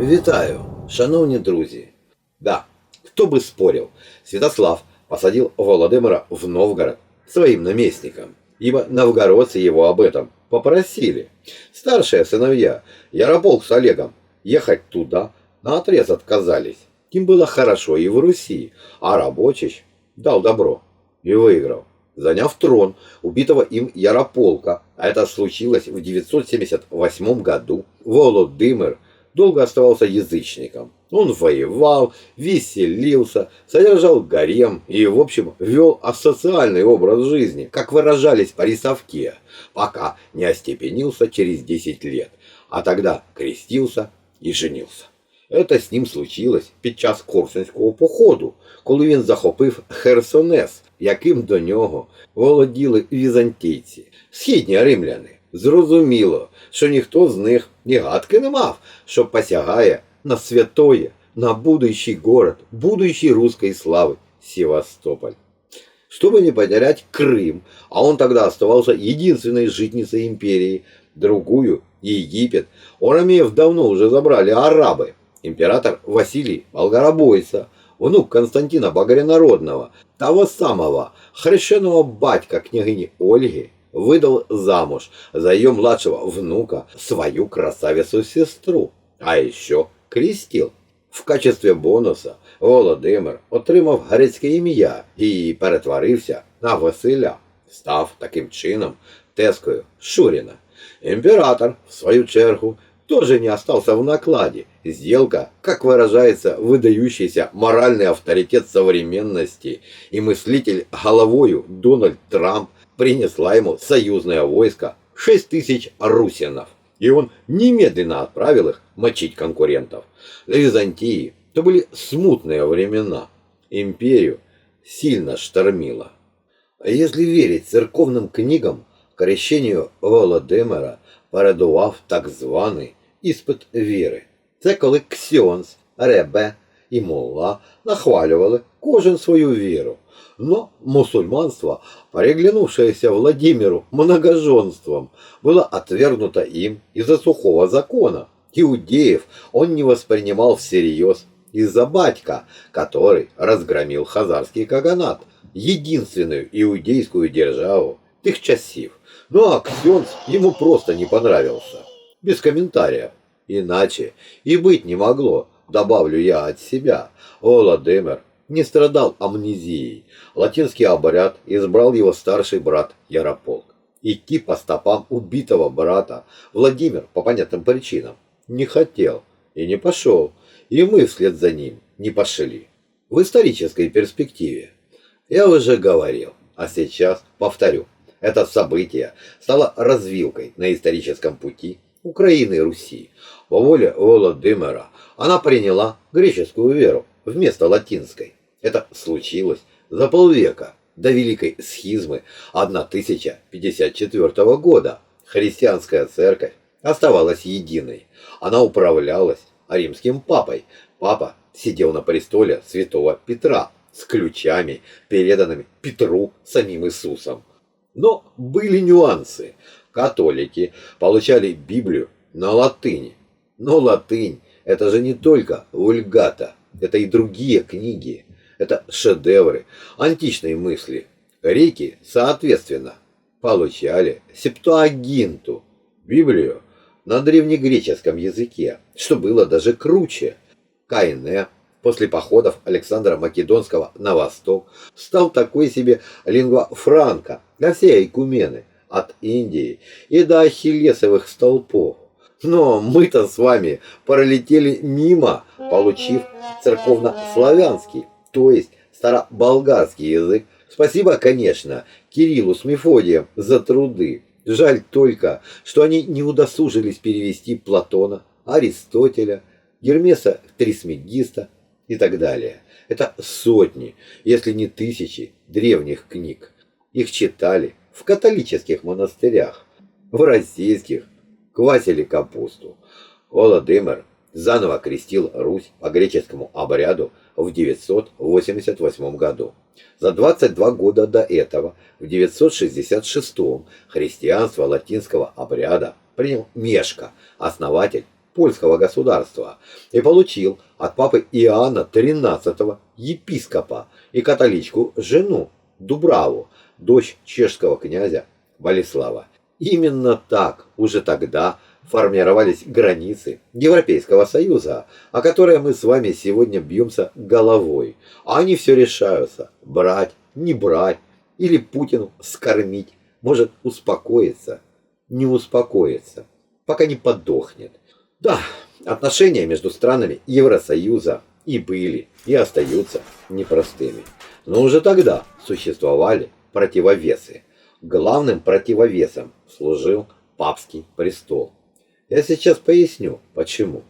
Вітаю, шановні друзі. Да, кто бы спорил, Святослав посадил Володимира в Новгород своим наместником, ибо новгородцы его об этом попросили. Старшие сыновья, Ярополк с Олегом, ехать туда на отрез отказались. Им было хорошо и в Руси, а Рабочич дал добро и выиграл, заняв трон убитого им Ярополка, а это случилось в 978 году. Володимир долго оставался язычником. Он воевал, веселился, содержал гарем и, в общем, вел асоциальный образ жизни, как выражались по рисовке, пока не остепенился через 10 лет, а тогда крестился и женился. Это с ним случилось під час Корсунського походу, коли він захопив Херсонес, яким до нього володіли візантійці, східні римляни. Зрозуміло, що ніхто з них ні гадки не мав, що посягає на святое, на будущий город, будущей русской славы Севастополь. Чтобы не потерять Крым, а он тогда оставался единственной житницей империи, другую, Египет, Орамеев давно уже забрали арабы. Император Василий Волгоробойца, внук Константина Богорянародного, того самого хрещеного батька княгини Ольги, выдал замуж за ее младшего внука свою красавицу-сестру, а еще крестил. В качестві бонуса Володимир отримав грецьке ім'я і перетворився на Василя, став таким чином тескою Шуріна. Император, в свою чергу, тоже не остался в накладе. Сделка, как выражается выдающийся моральный авторитет современности и мыслитель головою Дональд Трамп, принесла ему союзное войско 6 тысяч русинов. И он немедленно отправил их мочить конкурентов. Для Византии это были смутные времена. Империю сильно штормило. А если верить церковным книгам, крещению Володимира передував так званий іспит віри. Це коли Ксьонс, Ребе і Молла нахвалювали кожен свою віру. Но мусульманство, переглянувшееся Владимиру многоженством, было отвергнуто им из-за сухого закона. Иудеев он не воспринимал всерьез из-за батька, который разгромил хазарский каганат, единственную иудейскую державу тех часів. Ну а Ксенц ему просто не понравился. Без комментариев. Иначе и быть не могло, добавлю я от себя. Владимир не страдал амнезией. Латинский обряд избрал его старший брат Ярополк. Идти по стопам убитого брата Владимир по понятным причинам не хотел и не пошел, и мы вслед за ним не пошли. В исторической перспективе я уже говорил, а сейчас повторю. Это событие стало развилкой на историческом пути Украины и Руси. По воле Володимира она приняла греческую веру вместо латинской. Это случилось за полвека до Великой Схизмы 1054 года. Христианская церковь оставалась единой. Она управлялась римским папой. Папа сидел на престоле святого Петра с ключами, переданными Петру самим Иисусом. Но были нюансы. Католики получали Библию на латыни. Но латынь – это же не только вульгата, это и другие книги. Это шедевры античной мысли. Греки, соответственно, получали септуагинту, Библию, на древнегреческом языке, что было даже круче. Кайне после походов Александра Македонского на восток стал такой себе лингва франка для всей Айкумены, от Индии и до Ахиллесовых столпов. Но мы-то с вами пролетели мимо, получив церковно-славянский, то есть староболгарский язык. Спасибо, конечно, Кириллу с Мефодием за труды. Жаль только, что они не удосужились перевести Платона, Аристотеля, Гермеса Трисмегиста и так далее. Это сотни, если не тысячи древних книг. Их читали в католических монастырях, в российских квасили капусту. Володимир заново крестил Русь по греческому обряду в 988 году. За 22 года до этого, в 966 христианство латинского обряда принял Мешка, основатель польского государства и получил от папы Иоанна XIII епископа и католичку жену Дубраву, дочь чешского князя Болеслава. Именно так уже тогда формировались границы Европейского Союза, о которые мы с вами сегодня бьемся головой. А они все решаются. Брать, не брать, или Путину скормить. Может успокоиться, не успокоиться, пока не подохнет. Да, отношения между странами Евросоюза и были, и остаются непростыми. Но уже тогда существовали противовесы. Главным противовесом служил папский престол. Я сейчас поясню, почему.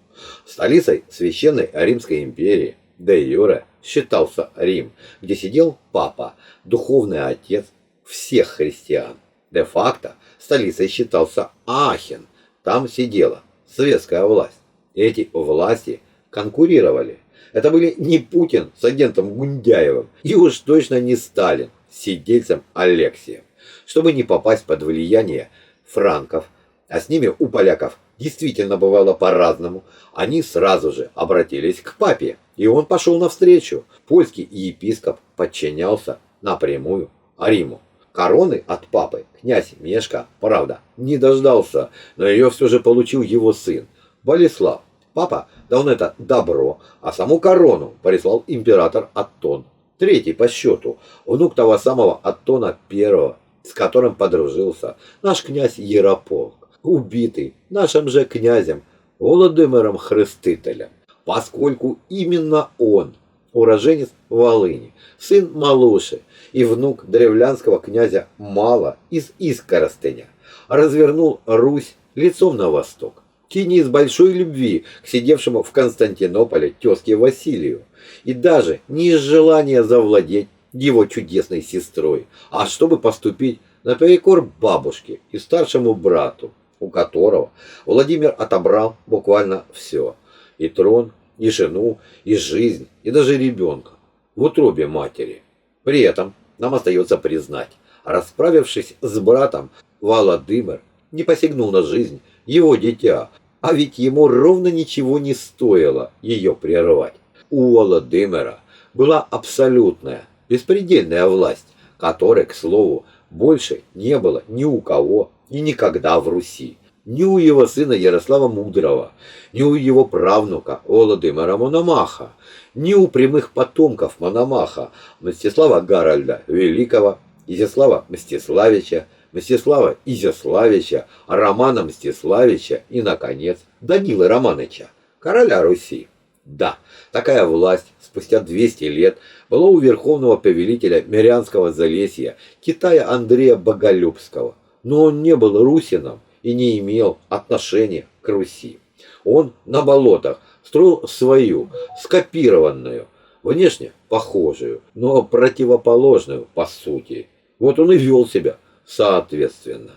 Столицей Священной Римской империи де юре считался Рим, где сидел папа, духовный отец всех христиан. Де-факто столицей считался Ахен, там сидела советская власть. Эти власти конкурировали. Это были не Путин с агентом Гундяевым и уж точно не Сталин с сидельцем Алексием. Чтобы не попасть под влияние франков, а с ними у поляков действительно бывало по-разному, они сразу же обратились к папе, и он пошел навстречу. Польский епископ подчинялся напрямую Риму. Короны от папы князь Мешка, правда, не дождался, но ее все же получил его сын, Болеслав. Папа дал это добро, а саму корону прислал император Аттон, третий по счету, внук того самого Аттона I, с которым подружился. Наш князь Ярополк убитый нашим же князем Володимиром Хрестителем, поскольку именно он, уроженец Волыни, сын Малуши и внук древлянского князя Мала из Искоростыня, развернул Русь лицом на восток, тени из большой любви к сидевшему в Константинополе тезке Василию, и даже не из желания завладеть его чудесной сестрой, а чтобы поступить наперекор бабушке и старшему брату, у которого Владимир отобрал буквально все. И трон, и жену, и жизнь, и даже ребенка в утробе матери. При этом нам остается признать, расправившись с братом, Владимир не посягнул на жизнь его дитя, а ведь ему ровно ничего не стоило ее прервать. У Владимира была абсолютная, беспредельная власть, которой, к слову, больше не было ни у кого и никогда в Руси. Ни у его сына Ярослава Мудрого, ни у его правнука Володимира Мономаха, ни у прямых потомков Мономаха Мстислава Гаральда Великого, Изяслава Мстиславича, Мстислава Изяславича, Романа Мстиславича и, наконец, Данилы Романыча, короля Руси. Да, такая власть спустя 200 лет была у верховного повелителя Мирянского Залесья Китая Андрея Боголюбского – но он не был русином и не имел отношения к Руси. Он на болотах строил свою, скопированную, внешне похожую, но противоположную по сути. Вот он и вел себя соответственно.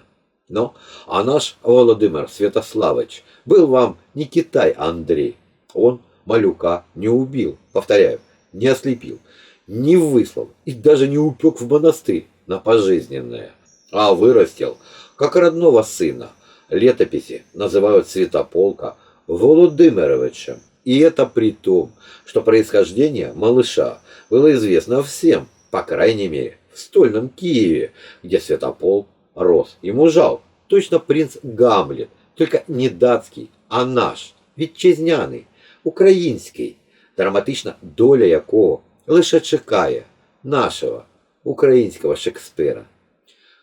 Но, а наш Володимир Святославович был вам не Китай Андрей. Он Малюка не убил, повторяю, не ослепил, не выслал и даже не упек в монастырь на пожизненное а вырастил, как родного сына. Летописи называют Святополка Володимировичем. И это при том, что происхождение малыша было известно всем, по крайней мере, в стольном Киеве, где Святополк рос и мужал. Точно принц Гамлет, только не датский, а наш, вітчизняний, український, драматична доля якого лише чекає нашего украинского Шекспира.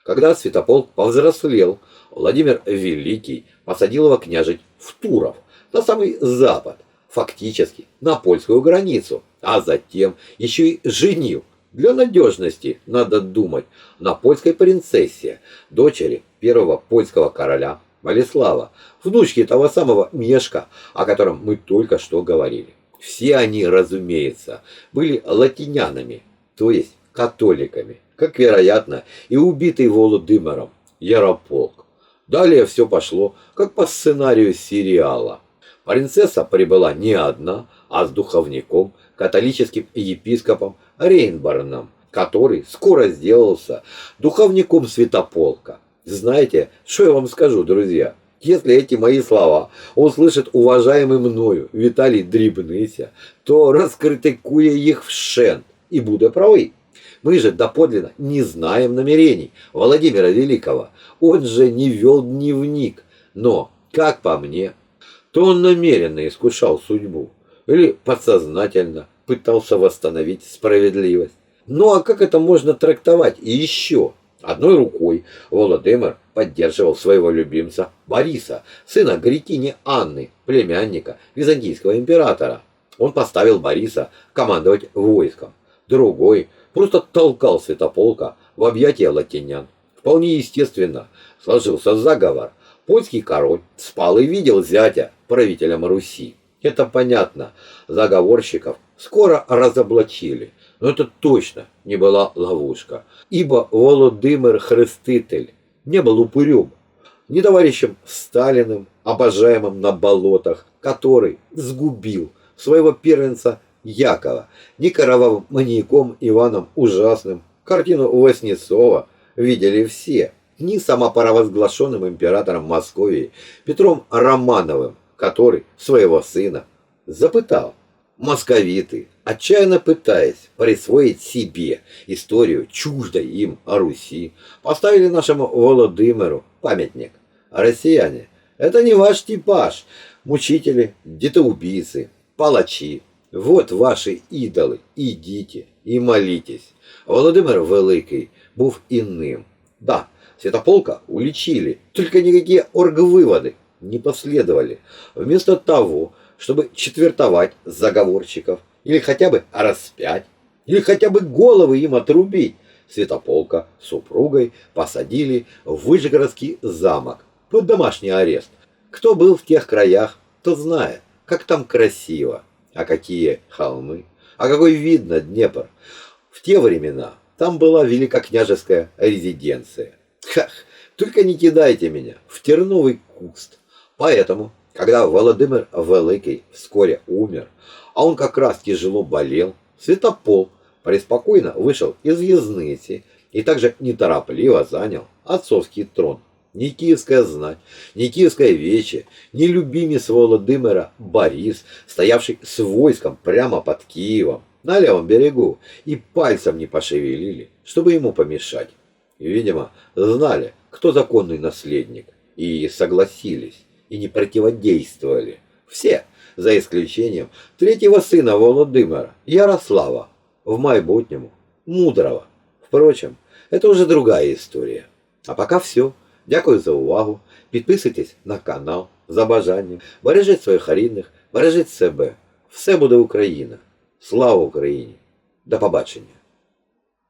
Когда Святополк повзрослел, Владимир Великий посадил его княжить в Туров, на самый запад, фактически на польскую границу, а затем еще и женил, для надежности, надо думать, на польской принцессе, дочери первого польского короля Болеслава, внучки того самого Мешка, о котором мы только что говорили. Все они, разумеется, были латинянами, то есть католиками как, вероятно, и убитый Володымиром Ярополк. Далее все пошло, как по сценарию сериала. Принцесса прибыла не одна, а с духовником, католическим епископом Рейнборном, который скоро сделался духовником Святополка. Знаете, что я вам скажу, друзья? Если эти мои слова услышит уважаемый мною Виталий Дрібниця, то раскритикуя их в шен и буду правы. Мы же доподлинно не знаем намерений Владимира Великого. Он же не вел дневник. Но, как по мне, то он намеренно искушал судьбу или подсознательно пытался восстановить справедливость. Ну а как это можно трактовать? И еще, одной рукой Володимир поддерживал своего любимца Бориса, сына Гретини Анны, племянника византийского императора. Он поставил Бориса командовать войском. Другой просто толкал Святополка в объятия латинян. Вполне естественно сложился заговор. Польский король спал и видел зятя правителем Руси. Это понятно. Заговорщиков скоро разоблачили. Но это точно не была ловушка. Ибо Володимир Хреститель не был упырем, не товарищем Сталиным, обожаемым на болотах, который сгубил своего первенца Якова, не кровавым маньяком Иваном Ужасным. Картину Воснецова видели все, ни самопаровозглашенным императором Московии Петром Романовым, который своего сына запытал. Московиты, отчаянно пытаясь присвоить себе историю чуждой им о Руси, поставили нашему Володимиру памятник. Россияне – это не ваш типаж, мучители, детоубийцы, палачи. Вот ваши идоли, идите и молитесь. Володимир Великий був иным. Да, Святополка уличили, только никакие оргвыводы не последовали. Вместо того, чтобы четвертовать заговорщиков, или хотя бы распять, или хотя бы головы им отрубить, Святополка с супругой посадили в Выжгородский замок под домашний арест. Кто был в тех краях, тот знает, как там красиво, а какие холмы, а какой вид на Днепр. В те времена там была великокняжеская резиденция. Хах, только не кидайте меня в терновый куст. Поэтому, когда Володимир Великий вскоре умер, а он как раз тяжело болел, Святопол преспокойно вышел из вьязницы и также неторопливо занял отцовский трон. Ни киевская знать, ни киевское вече, ни любимец Володимира Борис, стоявший с войском прямо под Киевом, на левом берегу, и пальцем не пошевелили, чтобы ему помешать. Видимо, знали, кто законный наследник, и согласились, и не противодействовали. Все, за исключением третьего сына Володимира, Ярослава, в майбутнему, мудрого. Впрочем, это уже другая история. А пока все. Дякую за увагу. Підписуйтесь на канал за бажанням. Бережіть своїх рідних, бережіть себе. Все буде Україна. Слава Україні! До побачення!